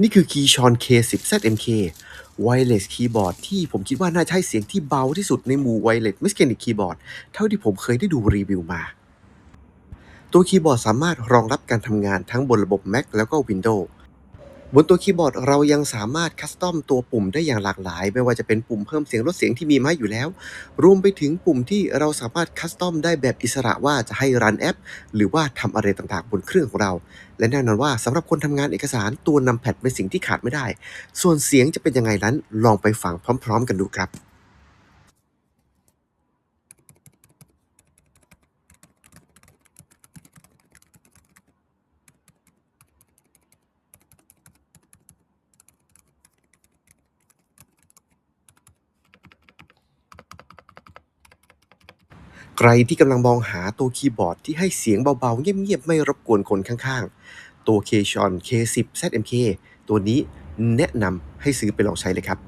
นี่คือ Keyshawn K10 ZMK Wireless Keyboard ที่ผมคิดว่าน่าใช้เสียงที่เบาที่สุดในหมู่ Wireless Mechanic Keyboard เท่าที่ผมเคยได้ดูรีวิวมา ตัวคีย์บอร์ดสามารถรองรับการทำงานทั้งบนระบบ Mac แล้วก็ Windows บนตัวคีย์บอร์ดเรายังสามารถคัสตอมตัวปุ่มได้อย่างหลากหลาย ไม่ว่าจะเป็นปุ่มเพิ่มเสียงลดเสียงที่มีมาอยู่แล้ว รวมไปถึงปุ่มที่เราสามารถคัสตอมได้แบบอิสระว่าจะให้รันแอป หรือว่าทำอะไรต่างๆ บนเครื่องของเรา และแน่นอนว่าสำหรับคนทำงานเอกสารตัวนำแพดเป็นสิ่งที่ขาดไม่ได้ ส่วนเสียงจะเป็นยังไงนั้นลองไปฟังพร้อม ๆ กันดูครับ ใครที่กำลังมองหาตัวคีย์บอร์ดที่ให้เสียงเบาๆ เงียบๆ ไม่รบกวนคนข้างๆ ตัว Kshon K10 ZMK ตัวนี้แนะนำให้ซื้อไปลองใช้เลยครับ